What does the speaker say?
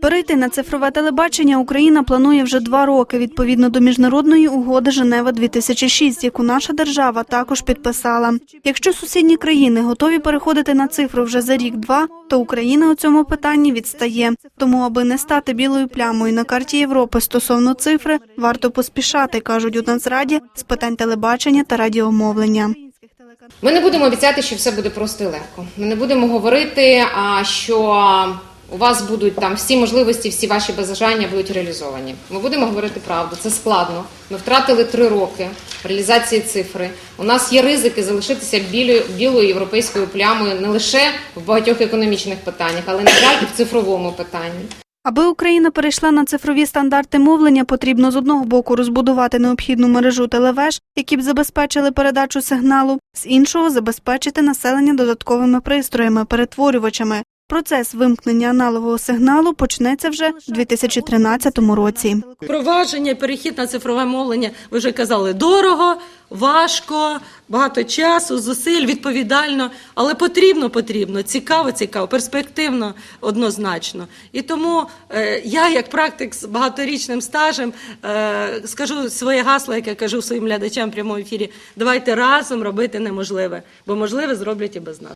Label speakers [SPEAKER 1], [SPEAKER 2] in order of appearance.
[SPEAKER 1] Перейти на цифрове телебачення Україна планує вже два роки відповідно до міжнародної угоди Женева 2006 яку наша держава також підписала. Якщо сусідні країни готові переходити на цифру вже за рік-два, то Україна у цьому питанні відстає. Тому, аби не стати білою плямою на карті Європи стосовно цифри, варто поспішати, кажуть у Нацраді з питань телебачення та радіомовлення.
[SPEAKER 2] Ми не будемо обіцяти, що все буде просто і легко. Ми не будемо говорити, що у вас будуть там всі можливості, всі ваші бажання будуть реалізовані. Ми будемо говорити правду. Це складно. Ми втратили три роки реалізації цифри. У нас є ризики залишитися білою, білою європейською плямою не лише в багатьох економічних питаннях, але на жаль, і в цифровому питанні.
[SPEAKER 1] Аби Україна перейшла на цифрові стандарти мовлення, потрібно з одного боку розбудувати необхідну мережу телевеж, які б забезпечили передачу сигналу, з іншого забезпечити населення додатковими пристроями, перетворювачами. Процес вимкнення аналогового сигналу почнеться вже в 2013 році.
[SPEAKER 3] Впровадження, і перехід на цифрове мовлення, ви вже казали, дорого, важко, багато часу, зусиль, відповідально, але потрібно, потрібно, цікаво, цікаво, перспективно, однозначно. І тому е, я, як практик з багаторічним стажем, е, скажу своє гасло, яке кажу своїм глядачам в прямому ефірі: давайте разом робити неможливе, бо можливе зроблять і без нас.